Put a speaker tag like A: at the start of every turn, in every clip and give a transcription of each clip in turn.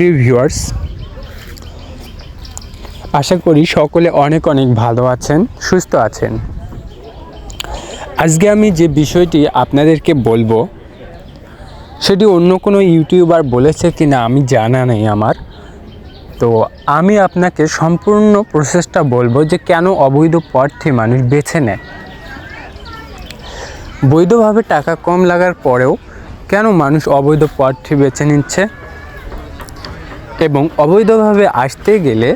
A: প্রিয় আশা করি সকলে অনেক অনেক ভালো আছেন, সুস্থ আছেন। আজকে আমি যে বিষয়টি আপনাদেরকে বলব, সেটি অন্য কোনো ইউটিউবার বলেছে কি না আমি জানা নেই আমার। তো আমি আপনাকে সম্পূর্ণ প্রসেসটা বলব যে কেন অবৈধ পথটি মানুষ বেছে নেয়। বৈধভাবে টাকা কম লাগার পরেও কেন মানুষ অবৈধ পথটি বেছে নিচ্ছে? এবং অবৈধভাবে আসতে গেলে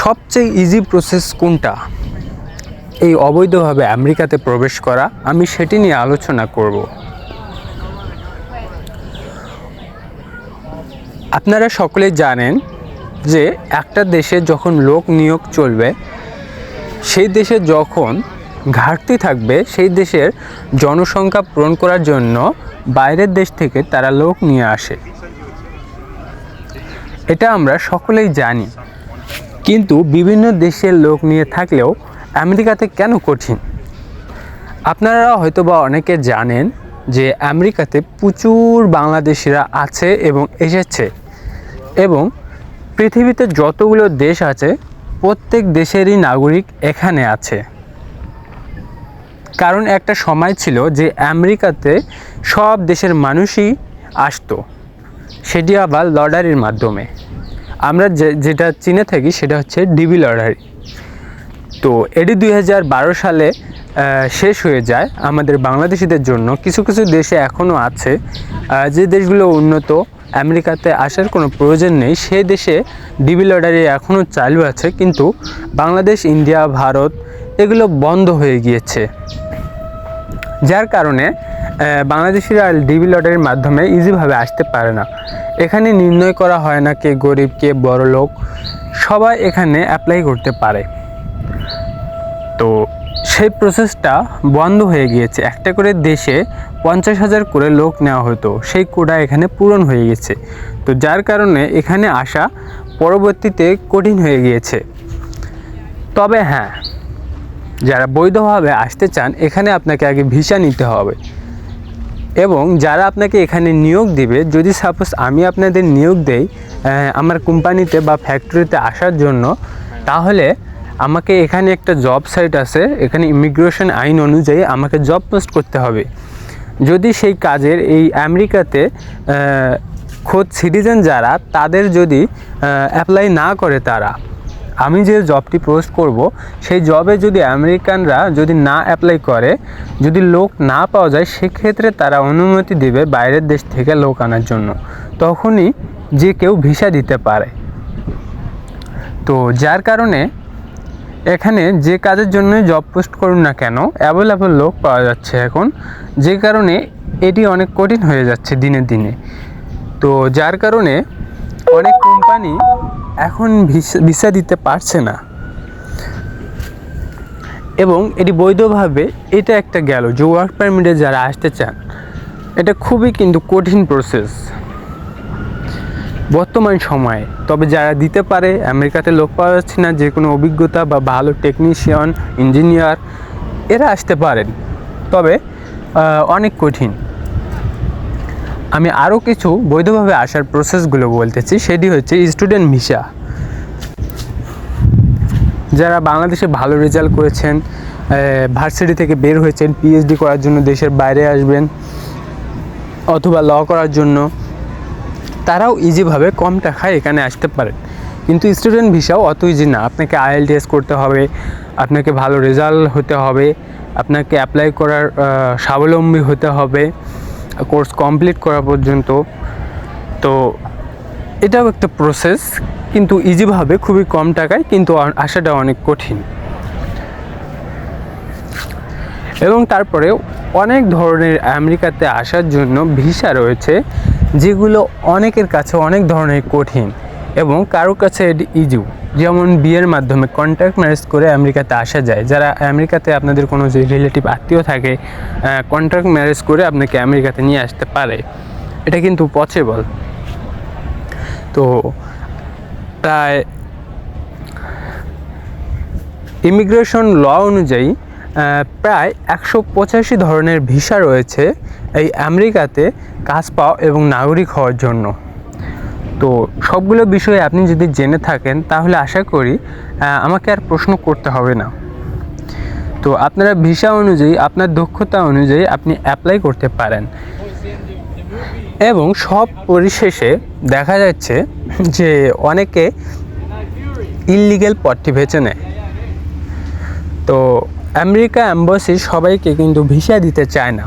A: সবচেয়ে ইজি প্রসেস কোনটা? এই অবৈধভাবে আমেরিকাতে প্রবেশ করা, আমি সেটি নিয়ে আলোচনা করব। আপনারা সকলে জানেন যে একটা দেশে যখন লোক নিয়োগ চলবে, সেই দেশে যখন ঘাটতি থাকবে, সেই দেশের জনসংখ্যা পূরণ করার জন্য বাইরের দেশ থেকে তারা লোক নিয়ে আসে। এটা আমরা সকলেই জানি। কিন্তু বিভিন্ন দেশের লোক নিয়ে থাকলেও আমেরিকাতে কেন কঠিন? আপনারা হয়তো বা অনেকে জানেন যে আমেরিকাতে প্রচুর বাংলাদেশিরা আছে এবং এসেছে এবং পৃথিবীতে যতগুলো দেশ আছে, প্রত্যেক দেশেরই নাগরিক এখানে আছে। কারণ একটা সময় ছিল যে আমেরিকাতে সব দেশের মানুষই আসতো। সেটি আবার লটারির মাধ্যমে। আমরা যে, যেটা চিনে থাকি সেটা হচ্ছে ডিবি লটারি। তো এটি দুই হাজার বারো সালে শেষ হয়ে যায় আমাদের বাংলাদেশিদের জন্য। কিছু কিছু দেশে এখনও আছে যে দেশগুলো উন্নত, আমেরিকাতে আসার কোনো প্রয়োজন নেই, সেই দেশে ডিবি লটারি এখনও চালু আছে, কিন্তু বাংলাদেশ, ইন্ডিয়া, ভারত এগুলো বন্ধ হয়ে গিয়েছে। যার কারণে বাংলাদেশিরা ডিবি লটারির মাধ্যমে ইজিভাবে আসতে পারে না। এখানে নির্ণয় করা হয় না কে গরিব, কে বড় লোক, সবাই এখানে অ্যাপ্লাই করতে পারে। তো সেই প্রসেসটা বন্ধ হয়ে গিয়েছে। একটা করে দেশে পঞ্চাশ হাজার করে লোক নেওয়া হতো, সেই কোটা এখানে পূরণ হয়ে গেছে। তো যার কারণে এখানে আসা পরবর্তীতে কঠিন হয়ে গিয়েছে। তবে হ্যাঁ যারা বৈধভাবে আসতে চান, এখানে আপনাকে আগে ভিসা নিতে হবে। এবং যারা আপনাকে এখানে নিয়োগ দিবে, যদি সাপোজ আমি আপনাদের নিয়োগ দেই আমার কোম্পানিতে বা ফ্যাক্টরিতে আসার জন্য, তাহলে আমাকে এখানে একটা জব সাইট আছে, এখানে ইমিগ্রেশন আইন অনুযায়ী আমাকে জব পোস্ট করতে হবে। যদি সেই কাজের এই আমেরিকাতে খোদ সিটিজেন যারা, তাদের যদি অ্যাপ্লাই না করে তারা আমি যে জবটি পোস্ট করব, সেই জবে যদি আমেরিকানরা যদি না অ্যাপ্লাই করে, যদি লোক না পাওয়া যায়, সেক্ষেত্রে তারা অনুমতি দেবে বাইরের দেশ থেকে লোক আনার জন্য। তখনই যে কেউ ভিসা দিতে পারে। তো যার কারণে এখানে যে কাজের জন্য জব পোস্ট করুন না কেন অ্যাভেলেবল লোক পাওয়া যাচ্ছে এখন। যে কারণে এটি অনেক কঠিন হয়ে যাচ্ছে দিনে দিনে। তো যার কারণে অনেক কোম্পানি এখন ভিসা- দিতে পারছে না। এবং এটি বৈধভাবে এটা একটা গেল যে ওয়ার্ক পারমিটে যারা আসতে চান, এটা খুবই কিন্তু কঠিন প্রসেস বর্তমান সময়ে, তবে যারা দিতে পারে, আমেরিকাতে লোক পাওয়া যাচ্ছে না, যে কোনো অভিজ্ঞতা বা ভালো টেকনিশিয়ান ইঞ্জিনিয়ার এরা আসতে পারেন। তবে অনেক কঠিন। আমি আরও কিছু বৈধভাবে আসার প্রসেসগুলো বলতেছি, সেটি হচ্ছে স্টুডেন্ট ভিসা যারা বাংলাদেশে ভালো রেজাল্ট করেছেন ভার্সিটি থেকে বের হয়েছেন পিএইচডি করার জন্য দেশের বাইরে আসবেন, অথবা ল করার জন্য, তারাও ইজিভাবে কম টাকায় এখানে আসতে পারেন। কিন্তু স্টুডেন্ট ভিসাও অত ইজি না, আপনাকে আইএলটিএস করতে হবে, আপনাকে ভালো রেজাল্ট হতে হবে, আপনাকে অ্যাপ্লাই করার স্বাবলম্বী হতে হবে কোর্স কমপ্লিট করা পর্যন্ত। তো এটাও একটা প্রসেস কিন্তু ইজিভাবে খুবই কম টাকায় কিন্তু আসাটা অনেক কঠিন। এবং তারপরে অনেক ধরনের আমেরিকাতে আসার জন্য ভিসা রয়েছে, যেগুলো অনেকের কাছে অনেক ধরনের কঠিন এবং কারও কাছে এটি ইজু যেমন বিয়ের মাধ্যমে কন্ট্যাক্ট ম্যারেজ করে আমেরিকাতে আসা যায়। যারা আমেরিকাতে আপনাদের কোনো যে রিলেটিভ আত্মীয় থাকে কন্ট্রাক্ট ম্যারেজ করে আপনাকে আমেরিকাতে নিয়ে আসতে পারে। এটা কিন্তু পসিবল তো প্রায় ইমিগ্রেশন ল অনুযায়ী প্রায় একশো পঁচাশি ধরনের ভিসা রয়েছে এই আমেরিকাতে কাজ পাওয়া এবং নাগরিক হওয়ার জন্য। তো সবগুলো বিষয়ে আপনি যদি জেনে থাকেন, তাহলে আশা করি আমাকে আর প্রশ্ন করতে হবে না। তো আপনারা ভিসা অনুযায়ী, আপনার দক্ষতা অনুযায়ী আপনি অ্যাপ্লাই করতে পারেন। এবং সব পরিশেষে দেখা যাচ্ছে যে অনেকে ইললিগেল পথটি বেছে নেয়। তো আমেরিকা অ্যাম্বাসি সবাইকে কিন্তু ভিসা দিতে চায় না।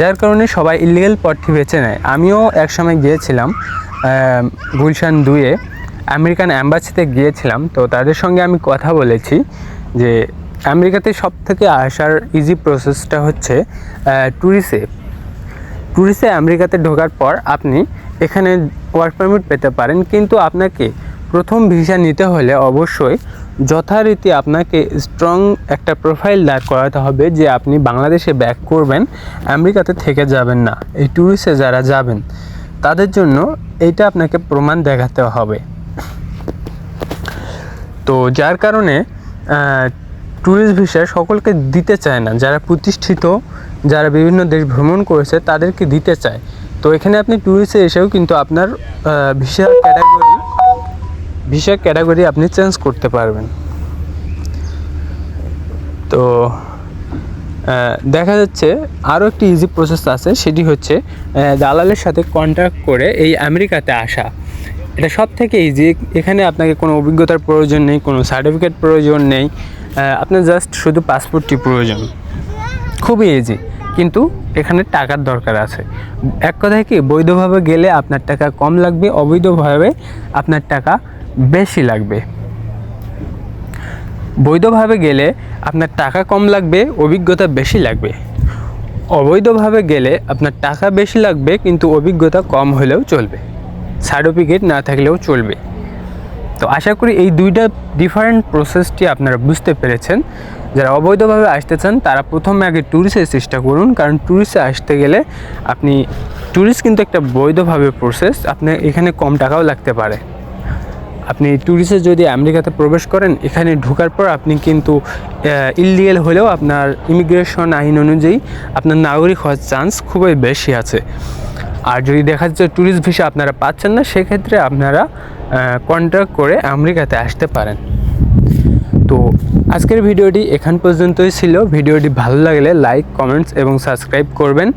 A: যার কারণে সবাই ইলিগেল পথটি বেছে নেয়। আমিও একসময় গিয়েছিলাম গুলশান দুয়ে আমেরিকান অ্যাম্বাসিতে গিয়েছিলাম। তো তাদের সঙ্গে আমি কথা বলেছি যে আমেরিকাতে সব থেকে আসার ইজি প্রসেসটা হচ্ছে ট্যুরিসে ট্যুরিস্টে আমেরিকাতে ঢোকার পর আপনি এখানে ওয়ার্ক পারমিট পেতে পারেন। কিন্তু আপনাকে প্রথম ভিসা নিতে হলে অবশ্যই যথারীতি আপনাকে স্ট্রং একটা প্রোফাইল দাঁড় করাতে হবে যে আপনি বাংলাদেশে ব্যাক করবেন, আমেরিকাতে থেকে যাবেন না, এই ট্যুরিস্টে যারা যাবেন, তাদের জন্য এইটা আপনাকে প্রমাণ দেখাতে হবে। তো যার কারণে ট্যুরিস্ট ভিসা সকলকে দিতে চায় না, যারা প্রতিষ্ঠিত, যারা বিভিন্ন দেশ ভ্রমণ করেছে, তাদেরকে দিতে চায়। তো এখানে আপনি ট্যুরিস্টে এসেও কিন্তু আপনার ভিসা ক্যাটাগরি ভিসা ক্যাটাগরি আপনি চেঞ্জ করতে পারবেন। তো দেখা যাচ্ছে আরও একটি ইজি প্রসেস আছে, সেটি হচ্ছে দালালের সাথে কন্ট্যাক্ট করে এই আমেরিকাতে আসা। এটা সব থেকে ইজি এখানে আপনাকে কোনো অভিজ্ঞতার প্রয়োজন নেই, কোনো সার্টিফিকেট প্রয়োজন নেই। আপনার জাস্ট শুধু পাসপোর্টটি প্রয়োজন। খুবই ইজি কিন্তু এখানে টাকার দরকার আছে। এক কথায় কি, বৈধভাবে গেলে আপনার টাকা কম লাগবে, অবৈধভাবে আপনার টাকা বেশি লাগবে। বৈধভাবে গেলে আপনার টাকা কম লাগবে, অভিজ্ঞতা বেশি লাগবে। অবৈধভাবে গেলে আপনার টাকা বেশি লাগবে, কিন্তু অভিজ্ঞতা কম হলেও চলবে। সার্টিফিকেট না থাকলেও চলবে। তো আশা করি এই দুইটা ডিফারেন্ট প্রসেসটি আপনারা বুঝতে পেরেছেন। যারা অবৈধভাবে আসতে চান, তারা প্রথমে আগে ট্যুরিস্টের চেষ্টা করুন, কারণ ট্যুরিস্টে আসতে গেলে আপনি ট্যুরিস্ট কিন্তু একটা বৈধভাবে প্রসেস আপনার এখানে কম টাকাও লাগতে পারে। আপনি ট্যুরিস্টে যদি আমেরিকাতে প্রবেশ করেন, এখানে ঢোকার পর আপনি কিন্তু ইলিগেল হলেও আপনার ইমিগ্রেশন আইন অনুযায়ী আপনার নাগরিক হওয়ার চান্স খুবই বেশি আছে। আর যদি দেখা যাচ্ছে ট্যুরিস্ট ভিসা আপনারা পাচ্ছেন না, সেক্ষেত্রে আপনারা কন্ট্যাক্ট করে আমেরিকাতে আসতে পারেন। তো আজকের ভিডিওটি এখান পর্যন্তই ছিল। ভিডিওটি ভালো লাগলে লাইক কমেন্টস এবং সাবস্ক্রাইব করবেন।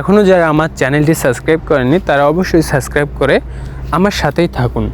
A: এখনও যারা আমার চ্যানেলটি সাবস্ক্রাইব করেনি তারা অবশ্যই সাবস্ক্রাইব করে আমার সাথেই থাকুন।